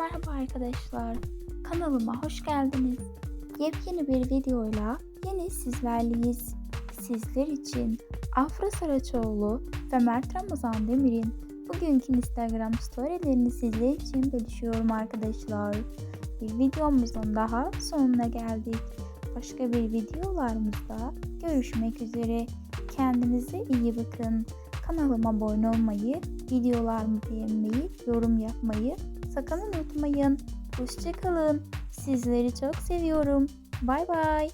merhaba arkadaşlar. Kanalıma hoş geldiniz. Yepyeni bir videoyla yine sizlerleyiz. Sizler için Afra Saraçoğlu ve Mert Ramazan Demir'in bugünkü Instagram storylerini sizler için bölüşüyorum arkadaşlar. Bir videomuzun daha sonuna geldik. Başka bir videolarımızda görüşmek üzere. Kendinize iyi bakın. Kanalıma abone olmayı, videolarımı beğenmeyi, yorum yapmayı sakın unutmayın. Hoşçakalın. Sizleri çok seviyorum. Bay bay.